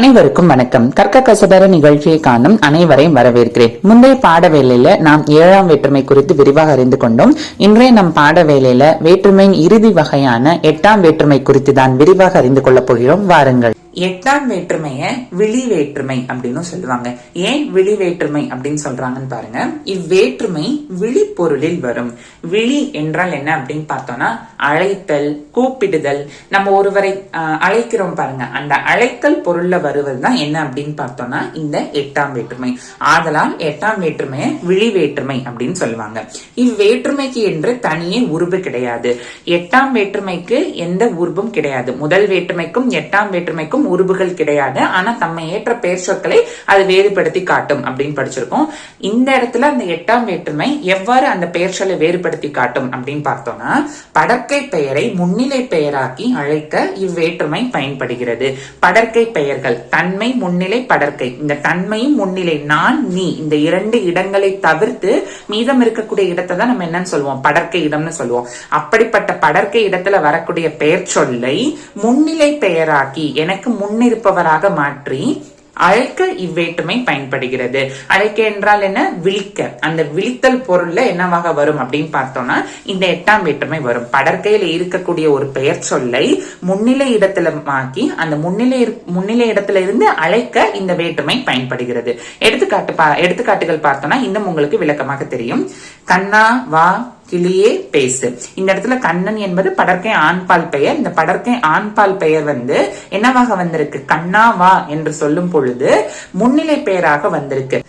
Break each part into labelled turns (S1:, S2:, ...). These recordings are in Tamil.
S1: அனைவருக்கும் வணக்கம். கற்க கசடர நிகழ்ச்சியை காணும் அனைவரையும் வரவேற்கிறேன். முந்தைய பாட வேலையில நாம் ஏழாம் வேற்றுமை குறித்து விரிவாக அறிந்து கொண்டோம். இன்றைய நம் பாட வேலையில வேற்றுமையின் இறுதி வகையான எட்டாம் வேற்றுமை குறித்து தான் விரிவாக அறிந்து கொள்ளப் போகிறோம். வாருங்கள். எட்டாம் வேற்றுமைய விழி வேற்றுமை அப்படின்னு சொல்லுவாங்க. ஏன் விழி வேற்றுமை அப்படின்னு சொல்றாங்கன்னு பாருங்க. இவ்வேற்றுமை விழி பொருளில் வரும். விழி என்றால் என்ன அப்படின்னு பார்த்தோம்னா அழைத்தல் கூப்பிடுதல். நம்ம ஒருவரை அழைக்கிறோம் பாருங்க. அந்த அழைத்தல் பொருள்ல வருவதுதான் என்ன அப்படின்னு பார்த்தோம்னா இந்த எட்டாம் வேற்றுமை. ஆதலால் எட்டாம் வேற்றுமையை விழி வேற்றுமை அப்படின்னு சொல்லுவாங்க. இவ்வேற்றுமைக்கு என்று தனியே உருபு கிடையாது. எட்டாம் வேற்றுமைக்கு எந்த உருபும் கிடையாது. முதல் வேற்றுமைக்கும் எட்டாம் வேற்றுமைக்கும் உருபுகள் கிடையாது. ஆனா தம்மை ஏற்ற பெயர் சொற்களை அது வேறுபடுத்தி காட்டும் அப்படின்னு படிச்சிருக்கோம். இந்த இடத்துல அந்த எட்டாம் வேற்றுமை எவ்வாறு அந்த பெயர் சொல்லை வேறுபடுத்தி காட்டும் அப்படின்னு பார்த்தோம்னா படற்கை பெயரை முன்னிலை பெயராக்கி அழைக்க இவ்வேற்றுமை பயன்படுகிறது. படற்கை பெயர்கள் தன்மை முன்னிலை படற்கை. இந்த தன்மையும் முன்னிலை நான் நீ இந்த இரண்டு இடங்களை தவிர்த்து மீதம் இருக்கக்கூடிய இடத்தை தான் நம்ம என்னன்னு சொல்லுவோம்? படற்கை இடம்னு சொல்லுவோம். அப்படிப்பட்ட படற்கை இடத்துல வரக்கூடிய பெயர் சொல்லை முன்னிலை பெயராக்கி எனக்கு முன்னிருப்பவராக மாற்றி அழைக்க இவ்வேற்றுமை பயன்படுகிறது. அழைக்க என்றால் என்ன? விழிக்க. அந்த விழித்தல் பொருள்ல என்னவாக வரும் அப்படின்னு பார்த்தோம்னா இந்த எட்டாம் வேற்றுமை வரும். படற்கையில இருக்கக்கூடிய ஒரு பெயர் சொல்லை முன்னிலை இடத்துல மாக்கி அந்த முன்னிலை முன்னிலை இடத்துல இருந்து அழைக்க இந்த வேற்றுமை பயன்படுகிறது. எடுத்துக்காட்டு பா- எடுத்துக்காட்டுகள் பார்த்தோம்னா இன்னும் உங்களுக்கு விளக்கமாக தெரியும். கண்ணா வா கிளியே பேசு. இந்த இடத்துல கண்ணன் என்பது படற்கை ஆண்பால் பெயர். இந்த படற்கை ஆண்பால் பெயர் வந்து என்னவாக வந்திருக்கு? கண்ணாவா என்று சொல்லும் பொழுது முன்னிலை பெயராக வந்திருக்கு.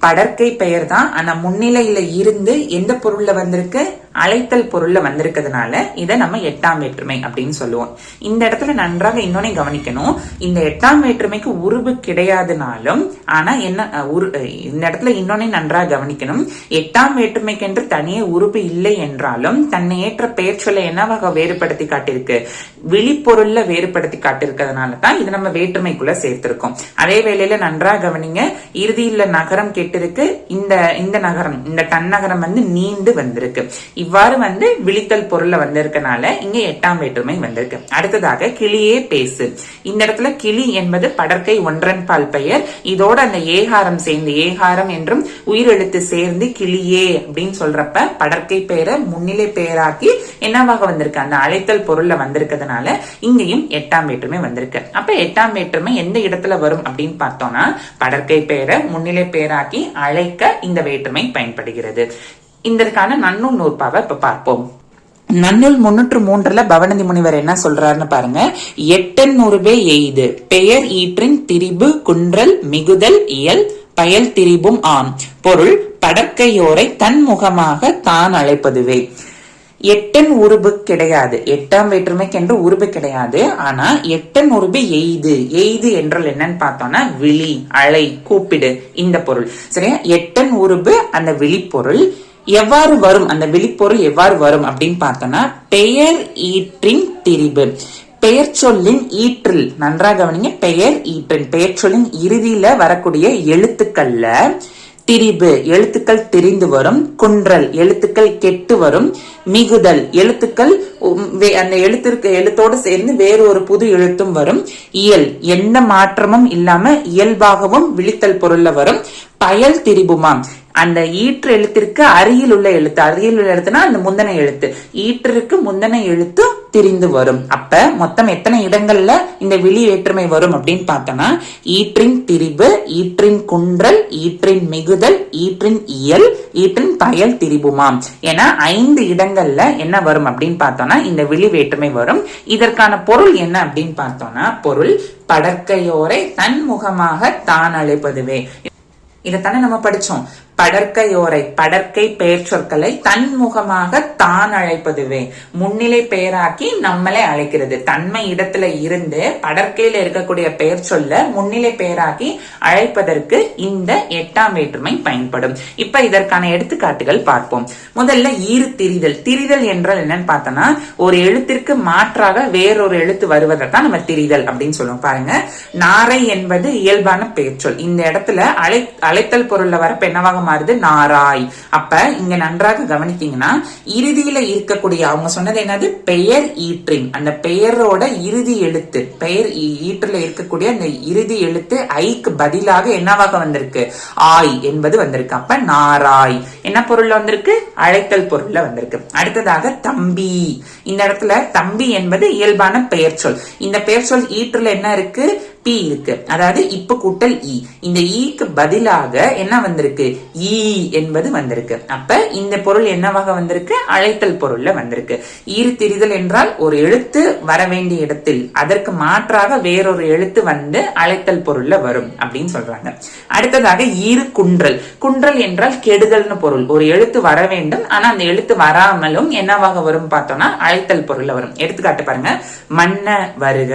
S1: படற்கை பெயர் தான் ஆனா முன்னிலையில இருந்து எந்த பொருள்ல வந்திருக்கு? அழைத்தல் பொருள்ல வந்திருக்கிறதுனால இதை நம்ம எட்டாம் வேற்றுமை அப்படின்னு சொல்லுவோம். இந்த இடத்துல நன்றாக இன்னொன்னு கவனிக்கணும். இந்த எட்டாம் வேற்றுமைக்கு உருவு கிடையாதுனாலும் ஆனா என்ன உரு- இந்த இடத்துல இன்னொன்னே நன்றாக கவனிக்கணும். எட்டாம் வேற்றுமைக்கென்று தனியே உருவு இல்லை என்றாலும் தன்னை ஏற்ற பெயர் சொல்ல என்னவாக வேறுபடுத்தி காட்டியிருக்கு? விழிப்பொருள்ல வேறுபடுத்தி காட்டியிருக்கிறதுனால தான் இது நம்ம வேற்றுமைக்குள்ள சேர்த்திருக்கோம். அதே வேளையில நன்றாக கவனிங்க. இறுதியில நகரம் கேட்டு கேட்டிருக்கு. இந்த இந்த நகரம் இந்த தன்னகரம் வந்து நீண்டு வந்திருக்கு. இவ்வாறு வந்து விழித்தல் பொருள்ல வந்திருக்கனால இங்க எட்டாம் வேற்றுமை வந்திருக்கு. அடுத்ததாக கிளியே பேசு. இந்த இடத்துல கிளி என்பது படற்கை ஒன்றன் பால் பெயர். இதோட அந்த ஏகாரம் சேர்ந்து ஏகாரம் என்றும் உயிரெழுத்து சேர்ந்து கிளியே அப்படின்னு சொல்றப்ப படற்கை பெயரை முன்னிலை பெயராக்கி என்னவாக வந்திருக்கு? அந்த அழைத்தல் பொருள்ல வந்திருக்கிறதுனால இங்கேயும் எட்டாம் வேற்றுமை வந்திருக்கு. அப்ப எட்டாம் வேற்றுமை எந்த இடத்துல வரும் அப்படின்னு பார்த்தோம்னா படற்கை பெயரை முன்னிலை பெயராக்கி அழைக்க இந்த வேற்றுமை பயன்படுகிறது. இதற்கான நன்னூல் நூற்பாவை இப்ப பார்ப்போம். நன்னூல் முன்னூற்று மூன்றுல பவனந்தி முனிவர் என்ன சொல்றாருன்னு பாருங்க. எட்டன் நூறுபே எய்து. பெயர் ஈற்றின் திரிபு குன்றல் மிகுதல் இயல் பயல் திரிபும் ஆம். பொருள் படற்கையோரை தன்முகமாக தான் அழைப்பதுவே. எட்டன் உருபு கிடையாது. எட்டாம் வேற்றுமைக்கு என்று உருபு கிடையாது. ஆனா எட்டன் உருபு எய்து. எய்து என்றால் என்னன்னு பார்த்தோம்னா விழி அலை கூப்பிடு இந்த பொருள். சரியா? எட்டன் உருபு அந்த விழிப்பொருள். எவ்வாறு வரும்? அந்த விழிப்பொருள் எவ்வாறு வரும் அப்படின்னு பார்த்தோம்னா பெயர் ஈற்றின் திரிபு. பெயர் சொல்லின் ஈற்றில். நன்றாக கவனிங்க. பெயர் ஈற்றின். பெயர் சொல்லின் இறுதியில வரக்கூடிய எழுத்துக்கள்ல திரிபு எழுத்துக்கள் திரிந்து வரும் குன்றல் எழுத்துக்கள் கெட்டு வரும் மிகுதல் எழுத்துக்கள் உம், அந்த எழுத்திற்கு எழுத்தோடு சேர்ந்து வேறு ஒரு புது எழுத்தும் வரும். இயல் எந்த மாற்றமும் இல்லாம இயல்பாகவும் விழித்தல் பொருள்ல வரும். பயல் திரிபுமாம். அந்த ஈற்று எழுத்திற்கு அருகில் உள்ள எழுத்து. அருகில் உள்ள எழுத்துனா அந்த முந்தனை எழுத்து. ஈற்றிற்கு முந்தனை எழுத்து திரிந்து வரும். அப்ப மொத்தம் எத்தனை இடங்கள்ல இந்த விழி வேற்றுமை வரும் அப்படின்னு பார்த்தோம்னா ஈற்றின் திரிபு ஈற்றின் குன்றல் ஈற்றின் மிகுதல் ஈற்றின் இயல் ஈற்றின் பயல் திரிபுமாம். என ஐந்து இடங்கள்ல என்ன வரும் அப்படின்னு பார்த்தோம்னா இந்த விழி வேற்றுமை வரும். இதற்கான பொருள் என்ன அப்படின்னு பார்த்தோம்னா பொருள் படக்கையோரை தன்முகமாக தான் அழைப்பதுவே. இதைத்தானே நம்ம படிச்சோம். படற்கையோரை படற்கை பெயர் சொற்களை தன்முகமாக தான் அழைப்பதுவே. முன்னிலை பெயராக்கி நம்மளே அழைக்கிறது. தன்மை இடத்துல இருந்து படற்கையில இருக்கக்கூடிய பெயர் சொல்ல முன்னிலை பெயராக்கி அழைப்பதற்கு இந்த எட்டாம் வேற்றுமை பயன்படும். இப்ப இதற்கான எடுத்துக்காட்டுகள் பார்ப்போம். முதல்ல ஈறு திரிதல். திரிதல் என்றால் என்னன்னு பார்த்தோம்னா ஒரு எழுத்திற்கு மாற்றாக வேறொரு எழுத்து வருவதை தான் நம்ம திரிதல் அப்படின்னு சொல்லுவோம். பாருங்க. நாரை என்பது இயல்பான பெயர் சொல் இந்த இடத்துல அழை அழைத்தல் பொருள்ல வரப்ப என்னவாக மாறுது நாராய். அப்ப இங்க நன்றாக கவனித்தீங்கன்னா இறுதியில இருக்கக்கூடிய அவங்க சொன்னது என்னது? பெயர் ஈற்றின். அந்த பெயரோட இறுதி எழுத்து பெயர் ஈற்றில் ஈற்றுல இருக்கக்கூடிய அந்த இறுதி எழுத்து ஐக்கு பதிலாக என்னவாக வந்திருக்கு? ஆய் என்பது வந்திருக்கு. அப்ப நாராய். என்ன பொருள்ல வந்திருக்கு? அழைத்தல் பொருள்ல வந்திருக்கு. அடுத்ததாக தம்பி. இந்த இடத்துல தம்பி என்பது இயல்பான பெயர் சொல். இந்த பெயர் சொல் ஈற்றுல என்ன இருக்கு? பி இருக்கு. அதாவது இப்ப கூட்டல் இ இந்த e ஈக்கு பதிலாக என்ன வந்திருக்கு? ஈ என்பது வந்திருக்கு. அப்ப இந்த பொருள் என்னவாக வந்திருக்கு? அழைத்தல் பொருள்ல வந்திருக்கு. ஈறு திரிதல் என்றால் ஒரு எழுத்து வர வேண்டிய இடத்தில் அதற்கு மாற்றாக வேறொரு எழுத்து வந்து அழைத்தல் பொருள்ல வரும் அப்படின்னு சொல்றாங்க. அடுத்ததாக ஈறு குன்றல் குன்றல் என்றால் கெடுதல்னு பொருள். ஒரு எழுத்து வர வேண்டும் ஆனா அந்த எழுத்து வராமலும் என்னவாக வரும் பார்த்தோம்னா அழைத்தல் பொருள்ல வரும். எடுத்துக்காட்டு பாருங்க. மன்ன வருக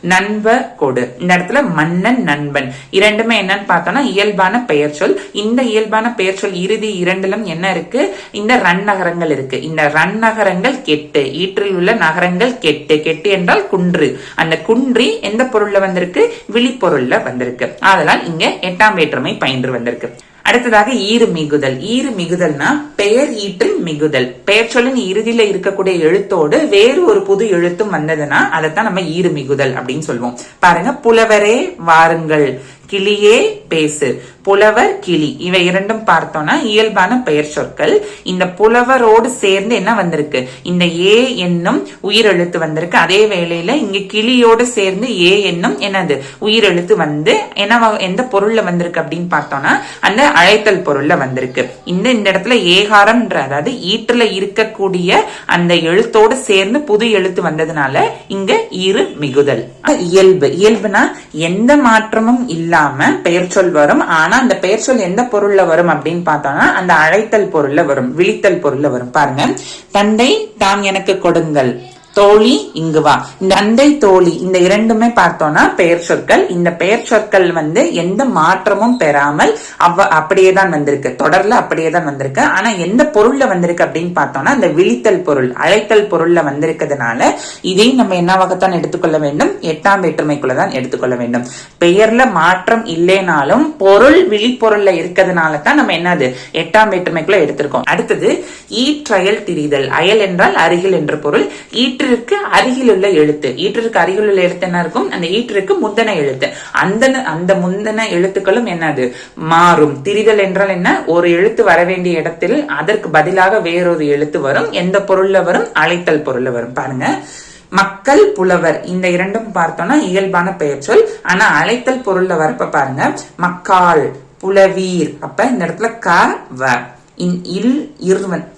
S1: நண்ப கொடு. இந்த இடத்துல மன்னன் நண்பன். இரண்டுமே என்னன்னு பார்த்தோம்னா இயல்பான பெயர் சொல். இந்த இயல்பான பெயர் சொல் இறுதி இரண்டிலும் என்ன இருக்கு? இந்த ரன் நகரங்கள் இருக்கு. இந்த ரன் நகரங்கள் கெட்டு. ஈற்றில் உள்ள நகரங்கள் கெட்டு. கெட்டு என்றால் குன்று. அந்த குன்றி எந்த பொருள்ல வந்திருக்கு? விழிப்பொருள்ல வந்திருக்கு. அதனால் இங்க எட்டாம் வேற்றுமை பயின்று வந்திருக்கு. அடுத்ததாக ஈறு மிகுதல். ஈறு மிகுதல்னா பெயர் ஈட்டில் மிகுதல். பெயர் சொல்லின் இறுதியில இருக்கக்கூடிய எழுத்தோடு வேறு ஒரு புது எழுத்தும் வந்ததுன்னா அதைத்தான் நம்ம ஈறு மிகுதல் அப்படின்னு சொல்லுவோம் பாருங்க புலவரே வாருங்கள். கிளியே பேசு. புலவர் கிளி. இவை இரண்டும் பார்த்தோம்னா இயல்பான பெயர் சொற்கள். இந்த புலவரோடு சேர்ந்து என்ன வந்திருக்கு? இந்த ஏ என்னும் உயிரெழுத்து வந்திருக்கு. அதே வேளையில இங்க கிளியோடு சேர்ந்து ஏ என்னும் என்னது? உயிரெழுத்து வந்து என்ன எந்த பொருள்ல வந்திருக்கு அப்படின்னு பார்த்தோம்னா அந்த அழைத்தல் பொருள்ல வந்திருக்கு. இந்த இந்த இடத்துல ஏகாரம்ன்ற அதாவது ஈற்றுல இருக்கக்கூடிய அந்த எழுத்தோடு சேர்ந்து புது எழுத்து வந்ததுனால இங்க இரு மிகுதல். இயல்பு. இயல்புனா எந்த மாற்றமும் இல்லாம பெயர் சொல் வரும். ஆனா அந்த பெயர் சொல் எந்த பொருள்ல வரும் அப்படின்னு பார்த்தோம்னா அந்த அழைத்தல் பொருள்ல வரும் விழித்தல் பொருள்ல வரும். பாருங்க. தந்தை தாம் எனக்கு கொடுங்கள். தோழி இங்கு வா. இந்த அண்டை தோழி இந்த இரண்டுமே பார்த்தோம்னா பெயர் சொற்கள். இந்த பெயர் சொற்கள் வந்து எந்த மாற்றமும் பெறாமல் அவ அப்படியே தான் வந்திருக்கு. தொடர்ல அப்படியே தான் வந்திருக்கு. ஆனா எந்த பொருள்ல வந்திருக்கு அப்படின்னு பார்த்தோம்னா அந்த விழித்தல் பொருள் அழைத்தல் பொருள்ல வந்திருக்கிறதுனால இதையும் நம்ம என்னவாகத்தான் எடுத்துக்கொள்ள வேண்டும்? எட்டாம் வேற்றுமைக்குள்ள தான் எடுத்துக்கொள்ள வேண்டும். பெயர்ல மாற்றம் இல்லைனாலும் பொருள் விழிப்பொருள்ல இருக்கிறதுனால தான் நம்ம என்னது? எட்டாம் வேற்றுமைக்குள்ள எடுத்திருக்கோம். அடுத்தது ஈற்றயல் திரிதல். அயல் என்றால் அருகில் என்ற பொருள். ஈற்று அருகில் உள்ள எழுத்து. ஈற்றிற்கு அருகில் உள்ள எழுத்து என்ன இருக்கும்? அந்த ஈற்றிற்கு முந்தன எழுத்து. அந்த அந்த முந்தன எழுத்துக்களும் என்னது? மாறும். திரிதல் என்றால் என்ன? ஒரு எழுத்து வர வேண்டிய இடத்தில் அதற்கு பதிலாக வேறொரு எழுத்து வரும். எந்த பொருள்ல வரும்? அழைத்தல் பொருள்ல வரும். பாருங்க. மக்கள் புலவர். இந்த இரண்டும் பார்த்தோம்னா இயல்பான பெயர் சொல். ஆனா அழைத்தல் பொருள்ல வரப்ப பாருங்க. மக்கால் புலவீர். அப்ப இந்த இடத்துல க வ. இன் இல் இர்வன்.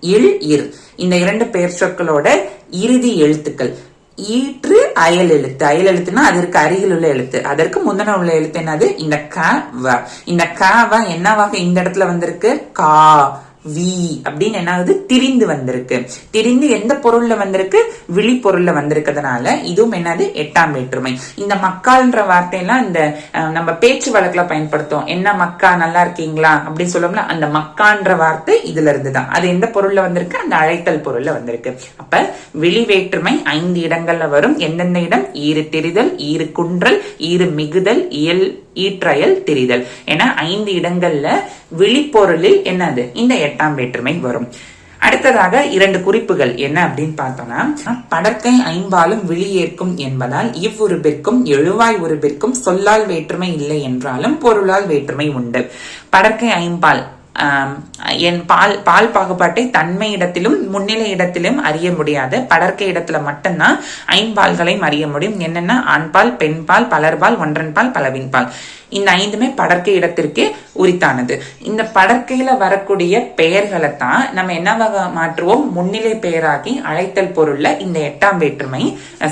S1: இல் இர். இந்த இரண்டு பெயர் சொற்களோட இறுதி எழுத்துக்கள். ஈற்று அயல் எழுத்து. அயல் எழுத்துனா அதற்கு அருகில் உள்ள எழுத்து. அதற்கு முந்தின உள்ள எழுத்து என்னது? இந்த க வ. இந்த க வ என்னவாக இந்த இடத்துல வந்திருக்கு? கா. வி அப்படின்னு என்ன ஆகுது திரிந்து வந்திருக்கு. திரிந்து எந்த பொருள்ல வந்திருக்கு? விழி பொருள்ல வந்திருக்கிறதுனால இதுவும் என்னது? எட்டாம் வேற்றுமை. இந்த மக்கால்ன்ற வார்த்தையெல்லாம் இந்த நம்ம பேச்சு வழக்குல பயன்படுத்தும் என்ன மக்கா நல்லா இருக்கீங்களா? அப்படின்னு சொல்லோம்ல அந்த மக்கான்ற வார்த்தை இதுல இருந்து தான் அது எந்த பொருள்ல வந்திருக்கு? அந்த அழைத்தல் பொருள்ல வந்திருக்கு. அப்ப விழி வேற்றுமை ஐந்து இடங்கள்ல வரும். எந்தெந்த இடம்? ஈறு தெரிதல் ஈறு குன்றல் ஈறு மிகுதல் இயல் ஈற்றயல் திரிதல். என ஐந்து இடங்கள்ல விழிப்பொருளில் என்னது? இந்த எட்டாம் வேற்றுமை வரும். அடுத்ததாக இரண்டு குறிப்புகள் என்ன அப்படின்னு பார்த்தோம்னா படற்கை ஐம்பாலும் விழியேற்கும் என்பதால் இவ்வுருபிற்கும் எழுவாய் உருபிற்கும் சொல்லால் வேற்றுமை இல்லை என்றாலும் பொருளால் வேற்றுமை உண்டு. படற்கை ஐம்பால் என் பால் பால் பாகுபாட்டை தன்மை இடத்திலும் முன்னிலை இடத்திலும் அறிய முடியாது. படர்க்க இடத்துல மட்டும்தான் ஐம்பால்களையும் அறிய முடியும். என்னென்னா ஆண்பால் பெண்பால் பலர்பால் ஒன்றன்பால் பலவின்பால். இந்த ஐந்துமே படர்க்க இடத்திற்கு உரித்தானது. இந்த படற்கையில வரக்கூடிய பெயர்களை தான் நம்ம என்னவாக மாற்றுவோம்? முன்னிலை பெயராகி அழைத்தல் பொருள்ல இந்த எட்டாம் வேற்றுமை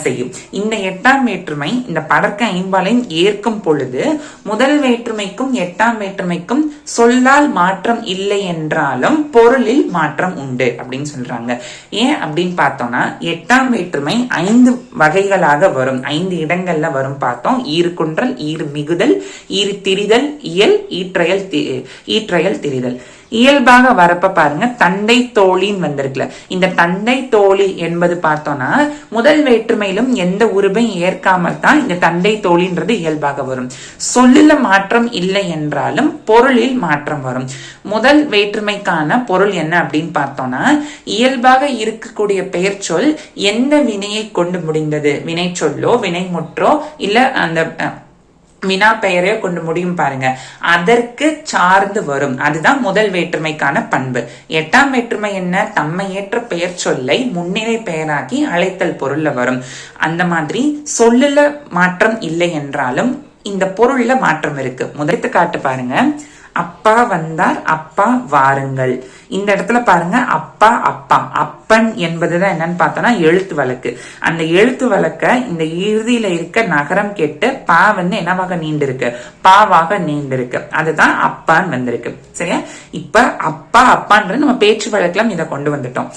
S1: செய்யும். இந்த எட்டாம் வேற்றுமை இந்த படற்கை ஐம்பாலையும் ஏற்கும் பொழுது முதல் வேற்றுமைக்கும் எட்டாம் வேற்றுமைக்கும் சொல்லால் மாற்றம் இல்லை என்றாலும் பொருளில் மாற்றம் உண்டு அப்படின்னு சொல்றாங்க. ஏன் அப்படின்னு பார்த்தோம்னா எட்டாம் வேற்றுமை ஐந்து வகைகளாக வரும். ஐந்து இடங்கள்ல வரும் பார்த்தோம். ஈறு குன்றல் ஈறு மிகுதல் ஈறு திரிதல் இயல் ஈற்றயல் தி- e ஈற்றயல் திரிதல். இயல்பாக வரப்ப பாருங்க தந்தை தோழின்னு வந்திருக்குல. இந்த தந்தை தோழி என்பது பார்த்தோம்னா முதல் வேற்றுமையிலும் எந்த உருவையும் ஏற்காமல் தான் இந்த தந்தை தோழின்றது இயல்பாக வரும். சொல்லில மாற்றம் இல்லை என்றாலும் பொருளில் மாற்றம் வரும். முதல் வேற்றுமைக்கான பொருள் என்ன அப்படின்னு பார்த்தோம்னா இயல்பாக இருக்கக்கூடிய பெயர் சொல் எந்த வினையை கொண்டு முடிந்தது? வினை சொல்லோ வினை முற்றோ இல்ல அந்த வினா பெயரையோ கொண்டு முடியும் பாருங்க. அதற்கு சார்ந்து வரும். அதுதான் முதல் வேற்றுமைக்கான பண்பு. எட்டாம் வேற்றுமை என்ன? தம்மை ஏற்ற பெயர் சொல்லை முன்னிலை பெயராக்கி அழைத்தல் பொருள்ல வரும். அந்த மாதிரி சொல்லுல மாற்றம் இல்லை என்றாலும் இந்த பொருள்ல மாற்றம் இருக்கு. முதலத்து காட்டு பாருங்க. அப்பா வந்தார் அப்பா வாருங்கள். இந்த இடத்துல பாருங்க அப்பா அப்பா. அப்பன் என்பதுதான் என்னன்னு பார்த்தோம்னா எழுத்து வழக்கு. அந்த எழுத்து வழக்க இந்த இறுதியில இருக்க நகரம் கேட்டு பா வந்து என்னவாக நீண்டிருக்கு? பாவாக நீண்டிருக்கு. அதுதான் அப்பான்னு வந்திருக்கு. சரியா? இப்ப அப்பா அப்பான்றது நம்ம பேச்சு வழக்கெல்லாம் இதை கொண்டு வந்துட்டோம்.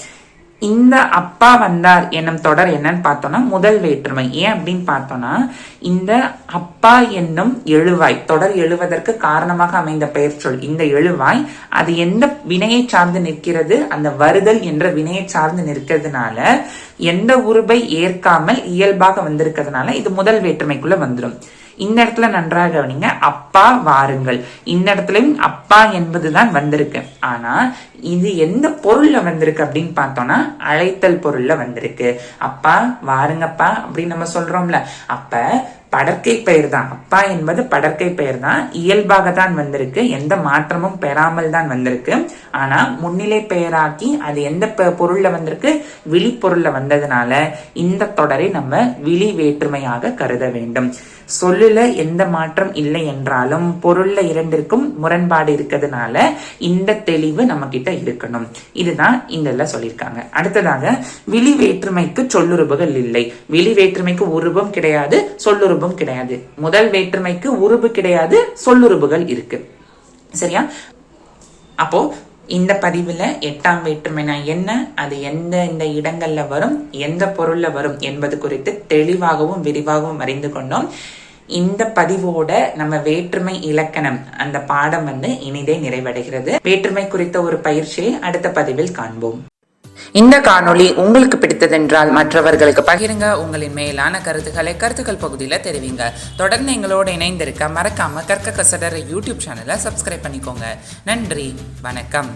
S1: இந்த அப்பா வந்தார் என்னும் தொடர் என்னன்னு பார்த்தோம்னா முதல் வேற்றுமை. ஏன் அப்படின்னு பார்த்தோம்னா இந்த அப்பா என்னும் எழுவாய் தொடர் எழுவதற்கு காரணமாக அமைந்த பெயர் சொல். இந்த எழுவாய் அது எந்த வினையை சார்ந்து நிற்கிறது? அந்த வருதல் என்ற வினையை சார்ந்து நிற்கிறதுனால எந்த உருபை ஏற்காமல் இயல்பாக வந்திருக்கிறதுனால இது முதல் வேற்றுமைக்குள்ள வந்துடும் இந்த இடத்துல நன்றாக கவனிங்க. அப்பா வாருங்கள். இந்த இடத்துலயும் அப்பா என்பதுதான் வந்திருக்கு. ஆனா இது எந்த பொருள்ல வந்திருக்கு அப்படின்னு பார்த்தோம்னா அழைத்தல் பொருள்ல வந்திருக்கு. அப்பா வாருங்கப்பா அப்படின்னு நம்ம சொல்றோம்ல. அப்ப படற்கை பெயர் தான். அப்பா என்பது படற்கை பெயர் தான். இயல்பாக தான் வந்திருக்கு. எந்த மாற்றமும் பெறாமல் தான் வந்திருக்கு. ஆனா முன்னிலை பெயராக்கி அது எந்த பொருள்ல வந்திருக்கு? விழி பொருள்ல வந்ததுனால இந்த தொடரை நம்ம விழி வேற்றுமையாக கருத வேண்டும். சொல்லுல எந்த மாற்றம் இல்லை என்றாலும் பொருள்ல இரண்டிற்கும் முரண்பாடு இருக்கிறதுனால இந்த தெளிவு நம்ம கிட்ட இருக்கணும். இதுதான் இந்த சொல்லியிருக்காங்க. அடுத்ததாக விழி வேற்றுமைக்கு சொல்லுறுப்புகள் இல்லை. விழி வேற்றுமைக்கு உருவம் கிடையாது சொல்லுறுப்பும் கிடையாது. முதல் வேற்றுமைக்கு உருவு கிடையாது சொல்லுறுப்புகள் இருக்கு. சரியா? அப்போ இந்த பதிவுல எட்டாம் வேற்றுமைனா என்ன? அது எந்த இந்த இடங்கள்ல வரும்? எந்த பொருள்ல வரும் என்பது குறித்து தெளிவாகவும் விரிவாகவும் அறிந்து கொண்டோம். இந்த பதிவோட நம்ம வேற்றுமை இலக்கணம் அந்த பாடம் வந்து இனிதே நிறைவடைகிறது. வேற்றுமை குறித்த ஒரு பயிற்சியை அடுத்த பதிவில் காண்போம். இந்த காணொளி உங்களுக்கு பிடித்ததென்றால் மற்றவர்களுக்கு பகிருங்க. உங்களின் மேலான கருத்துக்களை கருத்துக்கள் பகுதியில் தெரிவிங்க. தொடர்ந்து எங்களோடு இணைந்திருக்க மறக்காம கற்க கசடர யூடியூப் சேனலை சப்ஸ்கிரைப் பண்ணிக்கோங்க. நன்றி வணக்கம்.